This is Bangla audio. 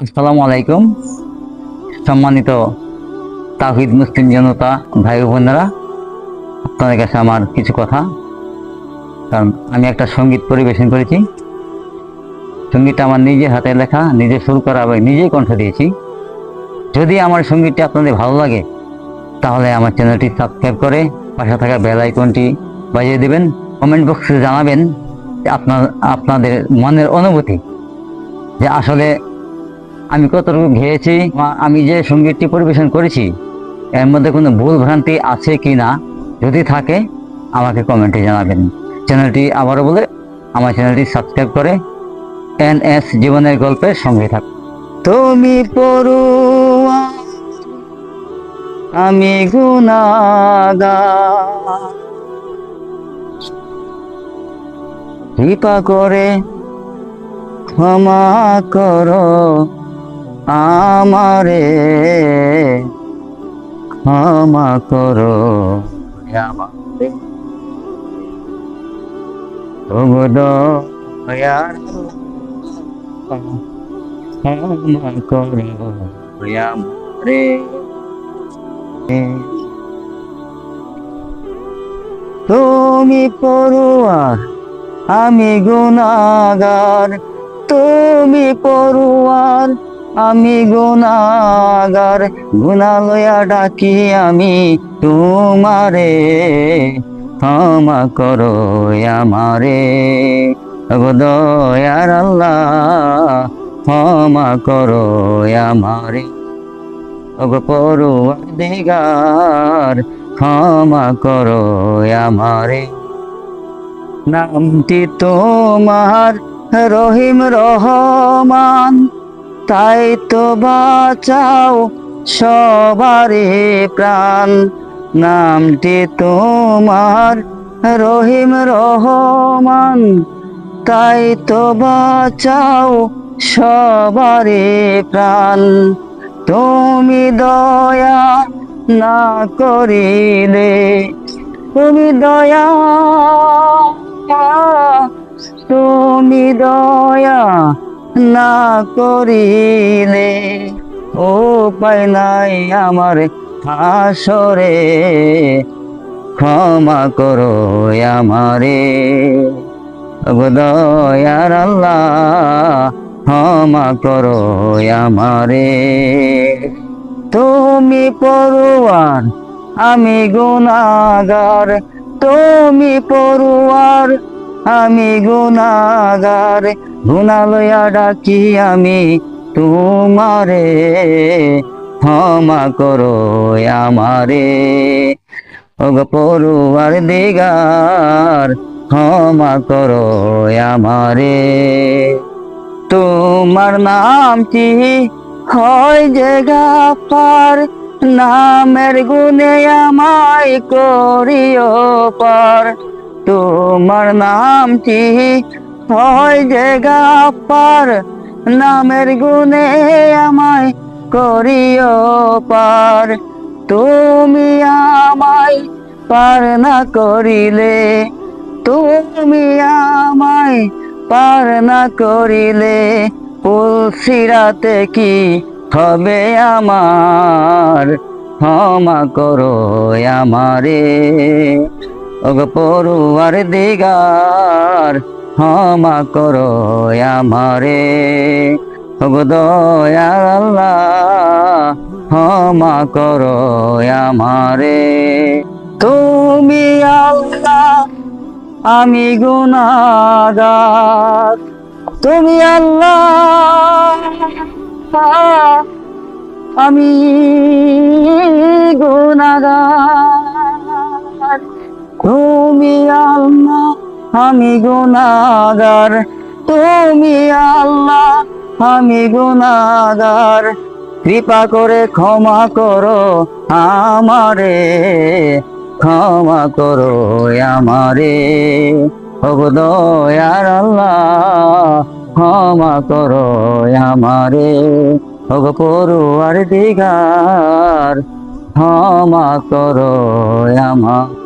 আসসালামু আলাইকুম। সম্মানিত তাহিদ মুসলিম জনতা ভাই বোনেরা, আপনাদের কাছে আমার কিছু কথা। কারণ আমি একটা সংগীত পরিবেশন করেছি। সঙ্গীতটা আমার নিজের হাতে লেখা, নিজে শুরু করা এবং নিজেই কণ্ঠ দিয়েছি। যদি আমার সঙ্গীতটি আপনাদের ভালো লাগে, তাহলে আমার চ্যানেলটি সাবস্ক্রাইব করে পাশে থাকা বেল আইকনটি বাজিয়ে দেবেন, কমেন্ট বক্সে জানাবেন আপনার, আপনাদের মনের অনুভূতি। যে আসলে আমি কতটুকু গেয়েছি বা আমি যে সঙ্গীতটি পরিবেশন করেছি, এর মধ্যে কোনো ভুল ভ্রান্তি আছে কি না, যদি থাকে, আমাকে কমেন্টে জানাবেন। চ্যানেলটি আবারও বলে, আমার চ্যানেলটি সাবস্ক্রাইব করে এন এস জীবনের গল্পের সঙ্গে থাক তুমি পড়ুয়া, আমি গুনাগা কৃপা করে ক্ষমা করো। আমারে ক্ষমা করো। ক্ষমা আমারে। তুমি পড়ুয়ার আমি গুণাগার তুমি পড়ুয়ার আমি গুনাগার গুনালয়া ডাকি আমি তোমারে। ক্ষমা করো আমারে। দয়ার আল্লাহ, ক্ষমা করো আমারে। পড়ুয়ার দিগার ক্ষমা করো আমারে। নামটি তোমার রহিম রহমান। তাই তো বাঁচাও সবারে প্রাণ। নামটি তোমার, রহিম রহমান। তাই তো বাঁচাও সবারে প্রাণ। তুমি দয়া না করিলে, তুমি দয়া তুমি দয়া না করিলে ও পাই নাই আমার হাসরে। ক্ষমা করো আমারে। দয়ার আল্লাহ, ক্ষমা করো আমারে। তুমি পড়ুয়ার, আমি গুনাগার। তুমি পড়ুয়ার আমি গুনাগার গুনালয়া ডাকি আমি তোমারে। ক্ষমা করো আমারে। পড়ুয়ার দিগার, ক্ষমা করো আমারে। তোমার নাম কি? হয় যে গাফার, নামের গুণে আমায় করিও পার। তোমার নাম কি? হয় যে গাফার নামের গুণে আমায় করিও পার। তুমি আমায় পার না করিলে, তুমি আমায় পার না করিলে পুলসিরাতে কি হবে আমার? ক্ষমা করো আমারে। পড়ুয়ার দিগার, ক্ষমা করো আমারে। ওগো দয়ার আল্লাহ, ক্ষমা করো আমারে। তুমি আল্লাহ, আমি গুনাগার তুমি আল্লাহ, আমি তুমি আল্লাহ, আমি গুনাগার তুমি আল্লাহ, আমি গুনাগার কৃপা করে ক্ষমা করো আমারে, ক্ষমা করো আমারে। দয়ার আল্লাহ, ক্ষমা করো আমারে। ওগো পড়ুয়ার দিগার, ক্ষমা করো আমার